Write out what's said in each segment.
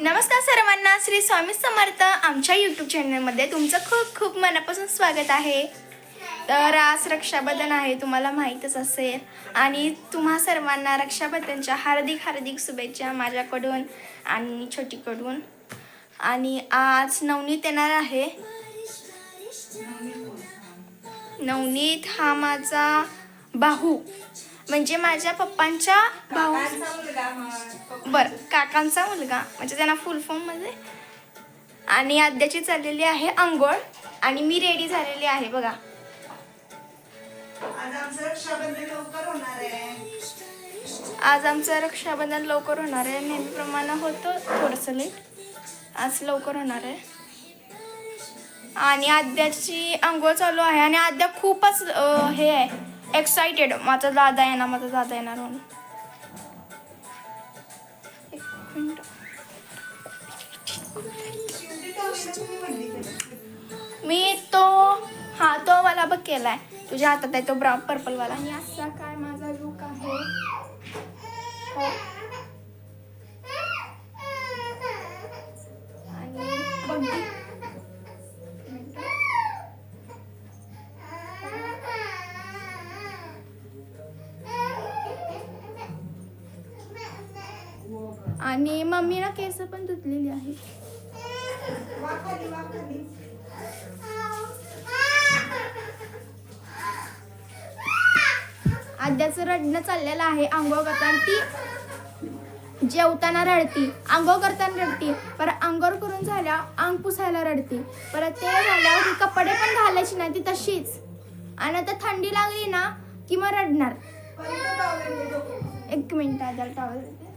नमस्कार सर्वांना श्री स्वामी समर्थ आमच्या यूट्यूब चॅनलमध्ये तुमचं खूप खूप मनापासून स्वागत आहे. तर आज रक्षाबंधन आहे तुम्हाला माहीतच असेल. आणि तुम्हा सर्वांना रक्षाबंधनच्या हार्दिक हार्दिक शुभेच्छा माझ्याकडून आणि छोटीकडून. आणि आज नवनीत येणार आहे. नवनीत हा माझा भाऊ. म्हणजे माझ्या पप्पांच्या भाऊ बरं काकांचा मुलगा. म्हणजे त्यांना फुल फॉर्ममध्ये आणि आद्याची चाललेली आहे आंघोळ. आणि मी रेडी झालेली आहे बघा. आज आमचं रक्षाबंधन लवकर होणार आहे. नेहमीप्रमाणे होतं थोडंसं लेट आज लवकर होणार आहे. आणि आद्याची आंघोळ चालू आहे. आणि आद्या खूपच हे आहे. एक्साइटेड माझा दादा येणार माझा दादा येणार म्हणून. एक मी तो हा तो वाला बघ केलाय. तुझ्या हातात आहे तो ब्राऊन पर्पल वाला. आणि असा काय माझा लुक आहे? हो. आणि बघ आणि मम्मीनं केस पण धुतलेली आहे. आद्याचं रडणं चाललेलं आहे आंघोळ करताना ती जेवताना रडती आंघोळ करताना रडती परत आंघोळ करून झाल्या अंग पुसायला रडती. परत ते झाल्यावर ती कपडे पण घालायची नाही ती तशीच. आणि आता थंडी लागली ना की मग रडणार. एक मिनिट आद्याला टॉवेल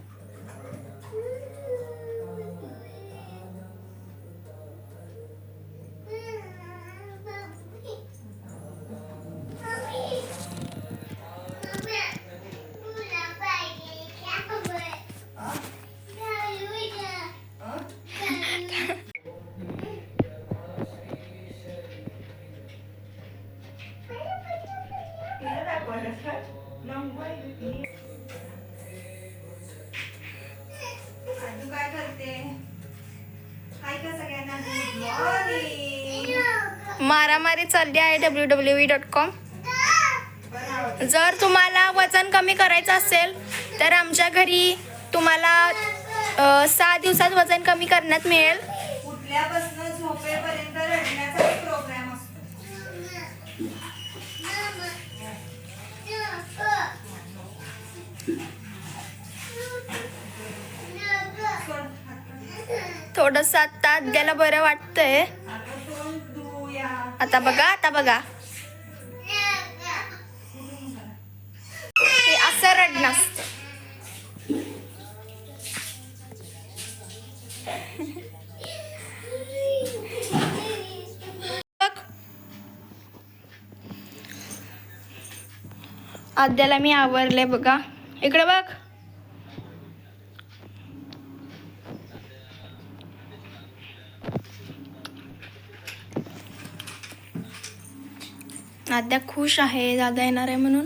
आजू काय करते? हाय का सगळ्यांना? गुड मॉर्निंग मारामारी चालली आहे W W V dot com. जर तुम्हाला वजन कमी करायचं असेल तर आमच्या घरी तुम्हाला सहा दिवसात वजन कमी करण्यात मिळेल. उठल्यापासून झोपेपर्यंत थोडंसं आता आद्याला बरं वाटतंय. आता आता बघा आता बघा. हे असं रडणं असत. बघ. आद्याला मी आवरले बघा. इकडे बघ. आद्या खुश आहे दादा येणार आहे म्हणून.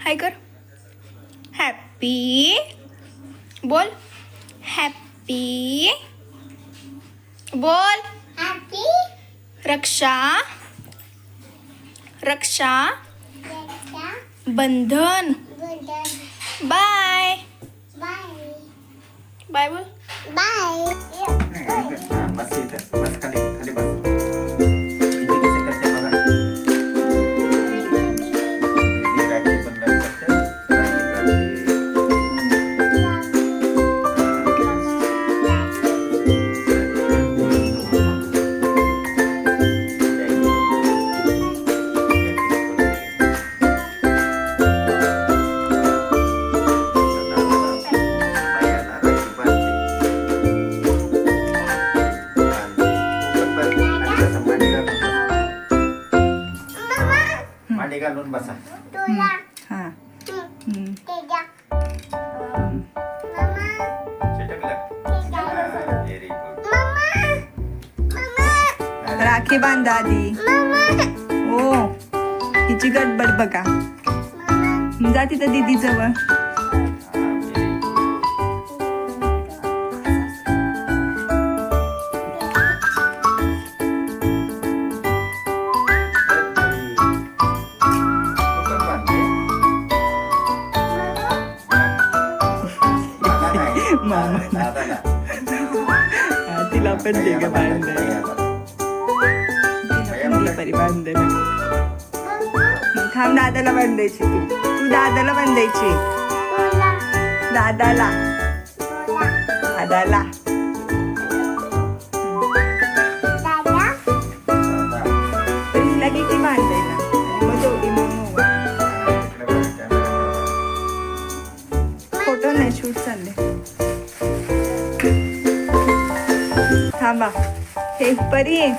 हाय कर. हॅपी बोल. हॅपी बोल. रक्षा. रक्षा. बंधन. बाय बोल बस राखी बांधा आधी हो. हिची गडबड बघा. जा तिथं दीदी जवळ मामा. तिला पण दे ग दादाला बांधायची तू. तू दादाला बांधायची. दादाला. दादाला. तर किती बांधायला मग दोघी मग. फोटो नाही शूट चालले. थांबा. हे परी.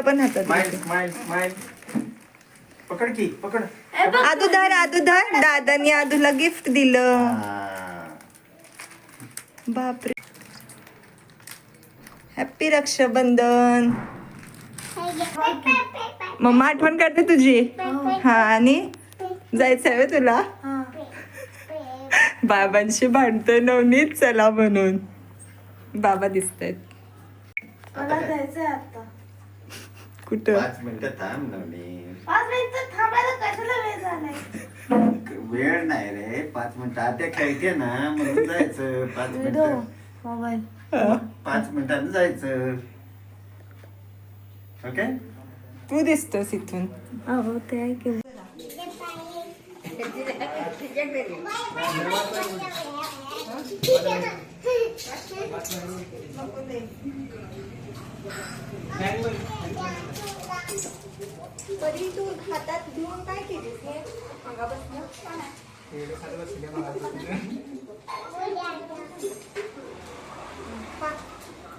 तुझ्या पण हातात पकड की पकड. आदू धर आदू धर. दादानी आदूला गिफ्ट दिलं. हा. बापरे. हॅपी रक्षाबंधन. मम्मा आठवण काढते तुझी? हा आणि? जायचं आहे तुला? हा. बाबांशी भांडतोय नवनीत चला म्हणून. बाबा दिसत आहेत मला जायचंय आता. कुठं? पाच मिनिटं थांब नवनी पाच मिनिटं थांबायला कशाला वेळ झालाय? वेळ नाही रे पाच मिनिटं. आता खेळते ना म्हणून जायचं पाच मिनिटं. मोबाईल. हा. पाच मिनिटांनी जायचं. ओके तू दिसतोस इथून. हो ते आहे की तू हातात घेऊन काय केलीस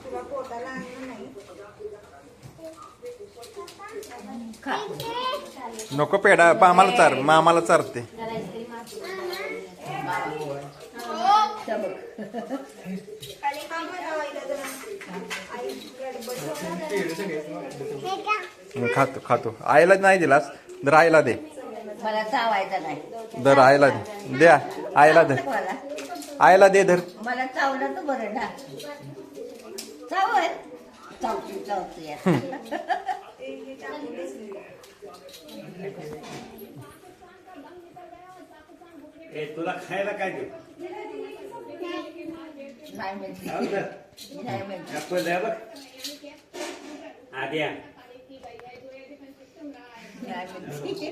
तुला पोटाला आणलं नाही. नको पेडा आम्हाला चार मामाला चारते. खातो खातो. आईला नाही दिलास दर आईला दे. मला चावायचं नाही. दर आईला दे. द्या आईला धर आईला दे धर. मला चावलं तर बरं ना. चावती चावती तुला खायला काय देऊ नाही दे. नाही म्हणते ऍपल द्या बघ. आद्या नाही म्हणते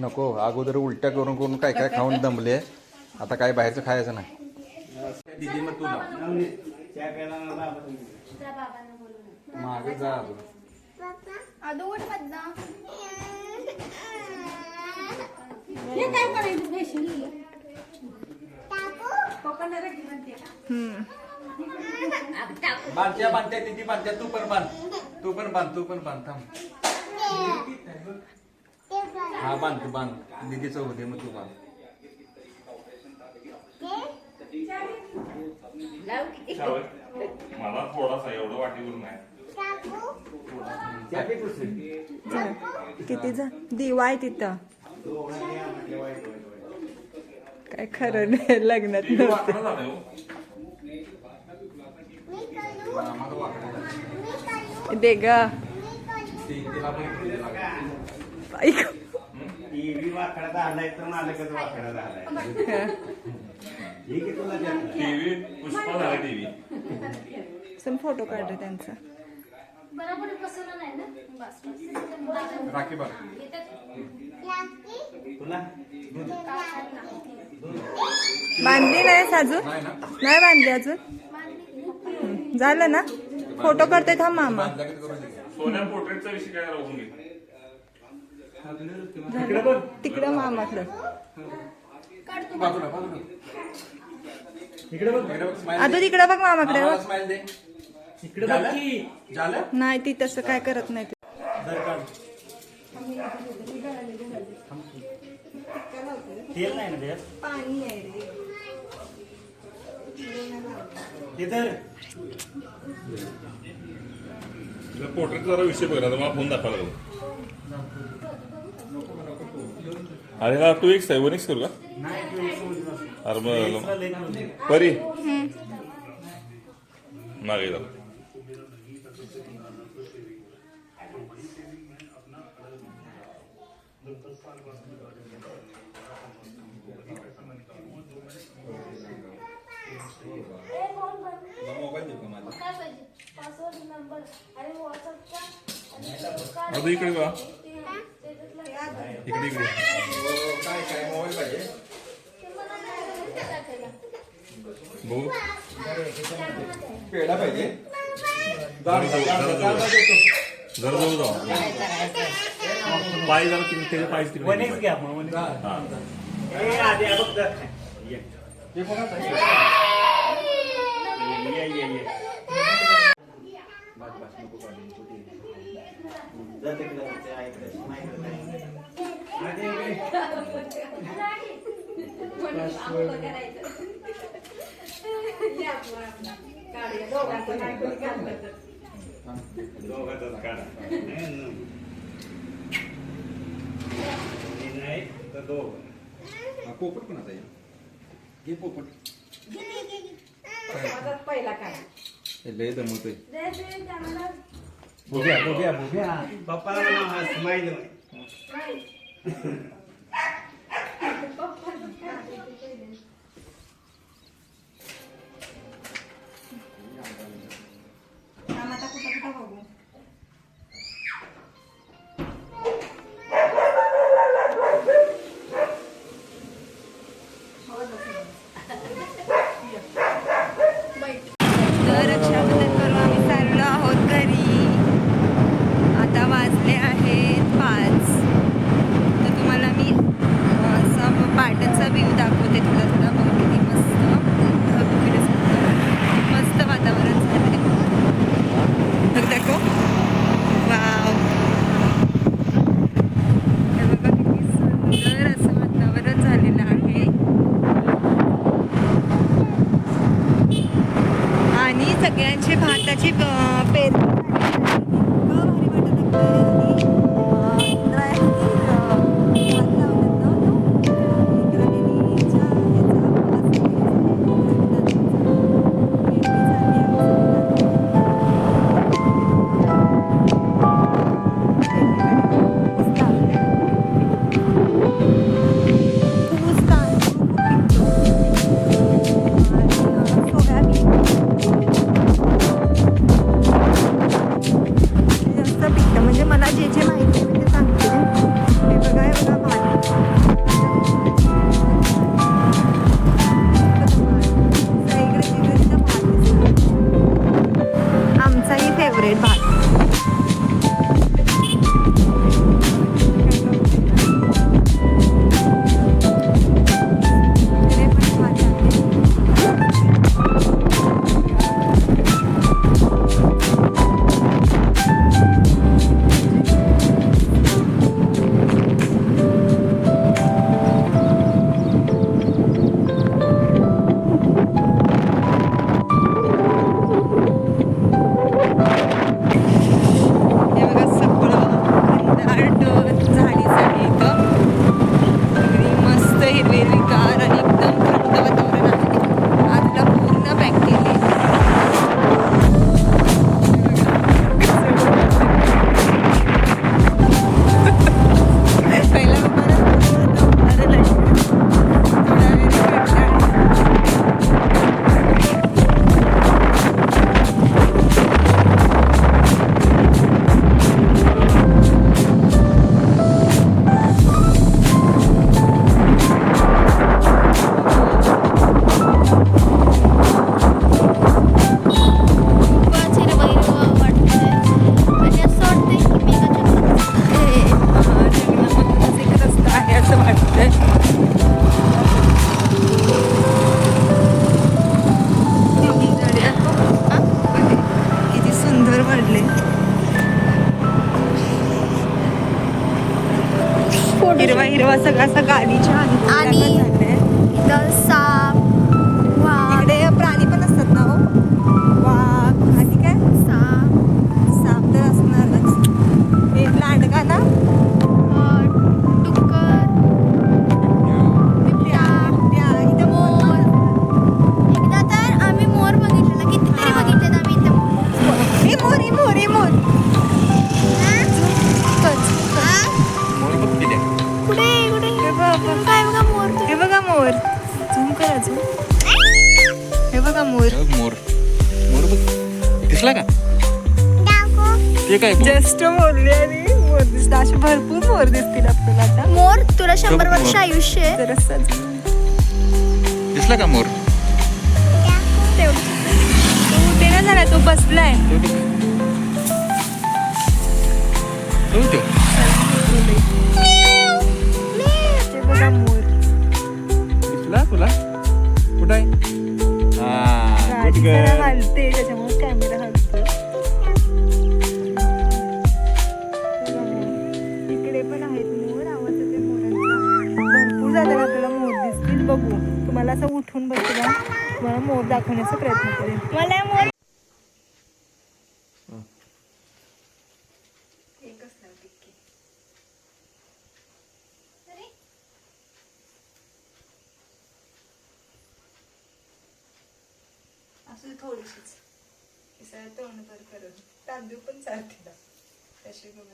नको अगोदर उलट्या करून करून काय काय खाऊन दमले. आता काय बाहेरचं खायचं नाही. दिदी मग. मागे जा हे काय करायचं? बांधत्या बांधत्या दिदी बांधत्या. तू पण बांध. तू पण बांध तू पण बांध. थांब. हा बांध तू बांध. दिदीचं होते मग तू बांध. मला थोडासा एवढं वाटीवर नाही. किती जा दिवा आहे तिथं. काय खरं नाही लग्नात झालंय हो. दे ग. ती- तिला पण इकडे दे लागलं. ऐक. टीव्ही वाकडा झालाय तर मालकच वाकडा झालाय हे की तुला द्यायचं. टीव्ही पुष्पा झाला टीव्ही चल फोटो काढ त्यांचा. बरोबर बसवलं नाही ना? बस बस. राखी बघ तुला? बांधली नाही अजून? नाही ना. नाही बांधली अजून? झालं ना? फोटो करते थांब मामा. सोन्या पोर्ट्रेटचा विषय काय राहून तिकडं मामाकडं आता. तिकडं. बघ. मामाकडे मामाला बघ. smile दे. इकडे बघ की. झालं? नाही ती तसं काय करत नाही. तेल ना पोर्ट्रेट जरा विषय बघा मला फोन दाखवायला लागलो. अरे हा तू एक सेव्हन करू का. अरे मग. परी मागे जा मोबाईल देऊ का इकडे इकडे पेढा पाहिजे जरा जवळ- जाऊ पाय जरा तिकडे त्याच्या पाय तिकडे वनेच घ्या मग वनेच. हा. ए, आधी आ बघ धर. ये. ते कोणाचं आहे? ये, ये, ये. बस, बस, नको काढू, नको ते. जा तिकडे, ते आहे इकडे. माझ्याकडे काय. आधी इकडे. दोघांचाच काढा. नाही, नाही. नाही तर दोघं. पोपट कोणाचा आहे घे पोपट हे लय दमवतोय बघूया बघूया बघूया पप्पाला म्हणा हा स्माईल तर सगळा असं गाडीच्या आणि- दिसला का? ते काय? जस्ट मोरली आणि मोर दिसत असे भरपूर मोर दिसतील आपल्याला आता. मोर? तुला शंभर वर्ष मोर. आयुष्य आहे. तर दिसला का मोर? तू ते ना झाला तो बसलाय. तो बघ. मोर. दिसला तुला? कुठं आहे? हा जरा. हलते त्याच्यामुळे उठून बसला. तुम्हाला मोर दाखवण्याचा प्रयत्न करेन. मला मोर असं थोडीशीच. तोंड वर करत तांदूळ पण चालते तशी बघ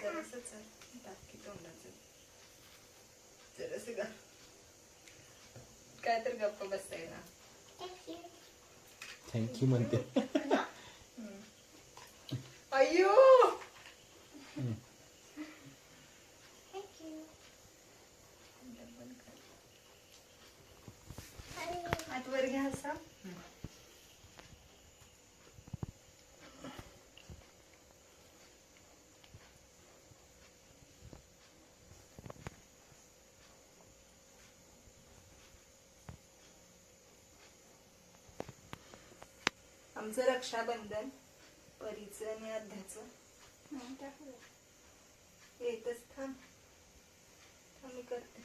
जरासं चल. बाकी तोंडाचं. जरासं गा काय तर गप्प बसताय ना थँक्यू म्हणते. अय्यो हात वर घ्या असा. आमचं रक्षाबंधन परीचं आणि अर्ध्याचं येतच थांब. थांब मी करते.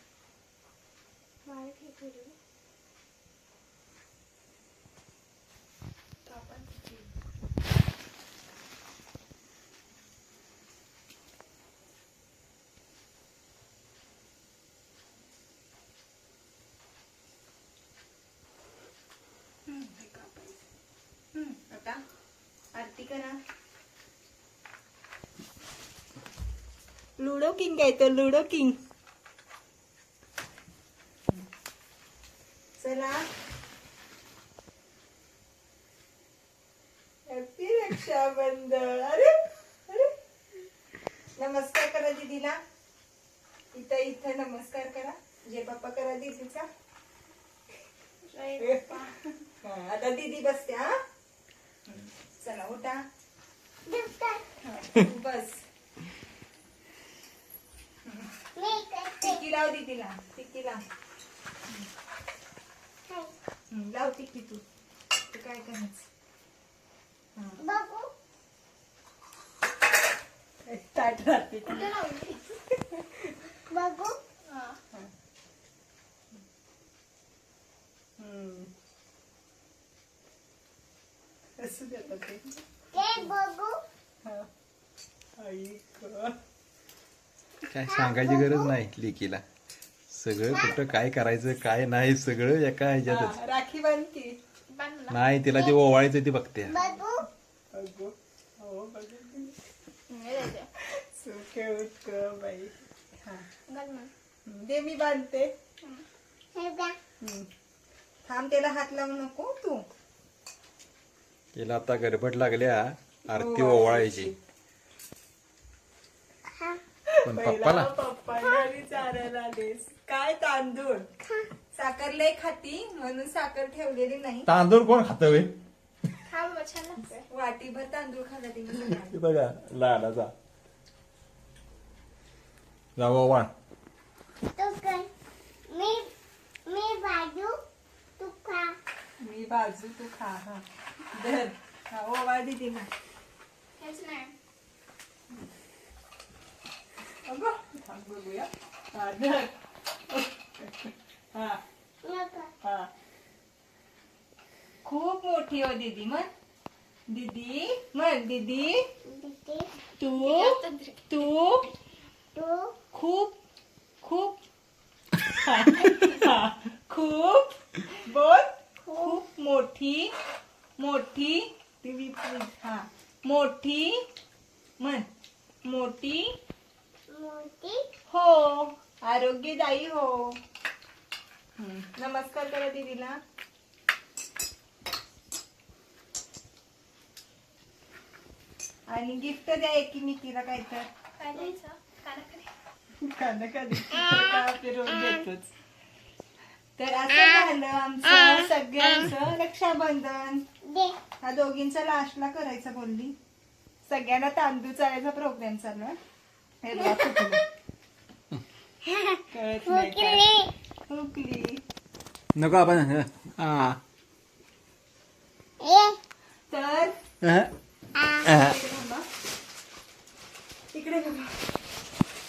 हम्म, आता आरती करा. लुडो किंग आहे तो लुडो किंग चला. हॅपी रक्षाबंधन. अरे अरे. नमस्कार करा दीदीला. इथं इथं नमस्कार करा. जे पप्पा करा दीदीचा. आता दीदी बसते हा. चला उठा. बस. टिक्की लाव दीदीला टिक्की लाव. हं, लाव टिक्की तू. तू काय करायचं ताट राहते हम्म. असू दे आता ते. हा. आई गं. काय सांगायची गरज नाही लेकीला. सगळं कुठं काय करायचं काय नाही सगळं एका ह्याच्यातच. हा, राखी बांधती नाही तिला ते ओवाळायचं ती बघते. अगो हो बघ सुखे उठ बाई. हा. दे मी बांधते. हम्म. थांब त्याला हात लावू नको तू. तिला आता गडबड लागल्या आरती ओवाळायची. पण पप्पाला? चारायला आलेस. काय तांदूळ? साखर लय खाती म्हणून साखर ठेवलेली नाही. तांदूळ कोण खात वे हा वाटीभर तांदूळ खाल्ला तिने बघा लाडाचा जाऊ ओवाळ. मी बाजू तू खा हा. धर. हा ओवाळ दिदी ना हेच नाही. अगं थांब बघूया हा, धर. हा, हा. खूप मोठी हो दीदी मग दीदी मग दीदी. तू तू खूप खूप. खूप. बोल. खूप मोठी मोठी ती वीज. हा. मोठी म्हण मोठी हो आरोग्यदायी हो. नमस्कार करा दीदीला. आणि गिफ्ट द्या एकीमेकीला काय तर कधी का फिरवून देतोच तर असं झालं आमचं सगळ्यांचं रक्षाबंधन. हा दोघींचा लास्टला करायचं बोलली. सगळ्यांना तांदूळ चालायचा प्रोग्राम चालू आहे. हे. फुकली नको आपण हा. तर. इकडे बघा.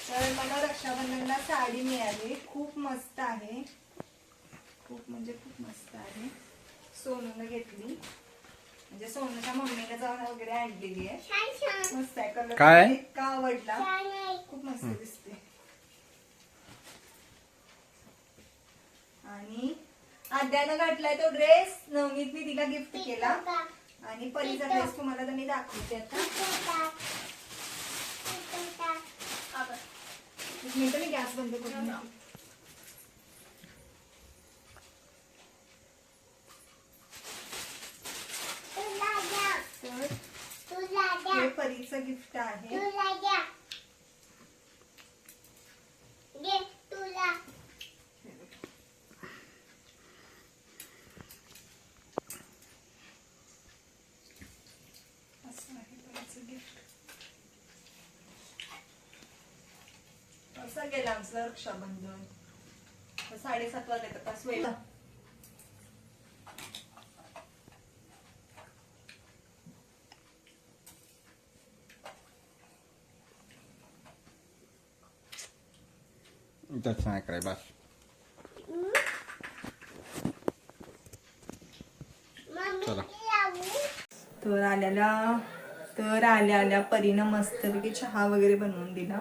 तर मला रक्षाबंधनला साडी मिळाली. खूप मस्त आहे. खूप म्हणजे खूप मस्त आहे. सोनून घेतली. म्हणजे सोनूच्या मम्मीला जाऊन वगैरे आणलेली आहे. मस्त आहे. कलर काय? इतका आवडला. खूप मस्त दिसते. आणि आद्यानं घातलाय तो ड्रेस. नवनीतनी तिला गिफ्ट केला. आणि परीचा ड्रेस तुम्हाला तर मी दाखवते आता. एक मिनिट मी गॅस बंद करून येते. तर गिफ्ट आहे. असं आहे परीचं गिफ्ट. असं गेलं आमचं रक्षाबंधन. साडेसात वाजले तर वेळ नाही कराय बस चला तर आल्याला तर आल्या आल्या परीनं मस्तपैकी चहा वगैरे बनवून दिला.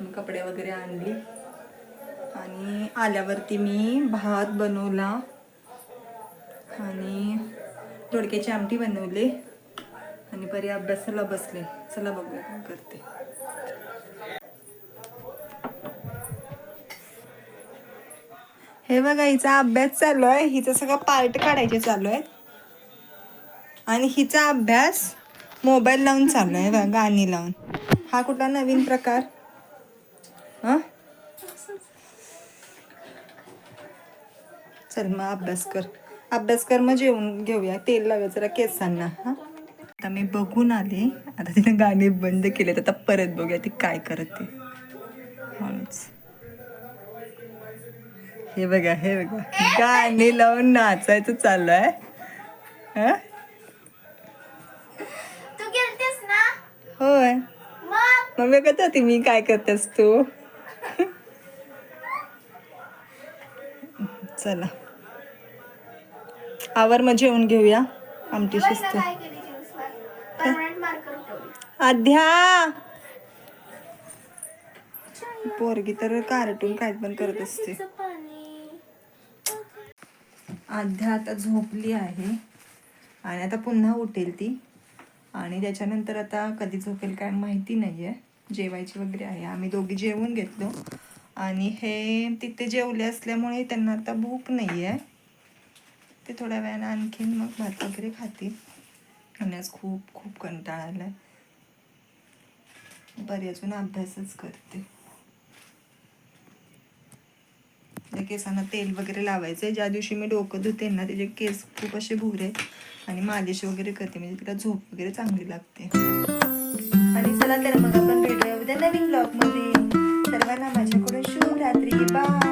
मी कपडे वगैरे आणली. आणि आल्यावरती मी भात बनवला. आणि दोडक्याची आमटी बनवली. आणि परी अभ्यासाला बसले. चला बघूया काय करते. हे बघा हिचा अभ्यास चालू आहे. हिचं सगळं पार्ट काढायचे चालू आहेत. आणि हिचा अभ्यास मोबाईल लावून चालू आहे बघा गाणी लावून. हा कुठला नवीन प्रकार? हा? चल मग अभ्यास कर. अभ्यास कर मग जेवून घेऊया. तेल लावूया जरा केसांना हा? आता मी बघून आले. आता तिने गाणे बंद केलेत. आता परत बघूया ती काय करते. ते हे बघा हे बघा. गाणे लावून नाचायचं चालू आहे. हा? तू गेलतेस ना? होय. मग? बघत होती मी काय करतेस तू. चला. आवर मग जेवून घेऊया आमटी शिस्त आध्या पोरगी तर कार्टून काय पण करत असते. आध्या आता झोपली आहे. आणि आता पुन्हा उठेल ती. आणि त्याच्यानंतर आता कधी झोपेल काय माहिती नाही आहे जेवायची वगैरे आहे. आम्ही दोघी जेवून घेतलो. आणि हे तिथे जेवले असल्यामुळे त्यांना आता भूक नाही आहे ते थोड्या वेळानं आणखीन मग भात वगैरे खातील. आणि आज खूप खूप कंटाळा आला आहे बरी अजून अभ्यासच करते. त्या केसांना तेल वगैरे लावायचं ज्या दिवशी मी डोकं धुते ना त्याचे केस खूप असे भुरे आणि मालिश वगैरे करते. म्हणजे तिला झोप वगैरे चांगली लागते. आणि चला तर मग आपण भेटूया उद्या नवीन ब्लॉगमध्ये. सर्वांना माझ्याकडून शुभ रात्री बाय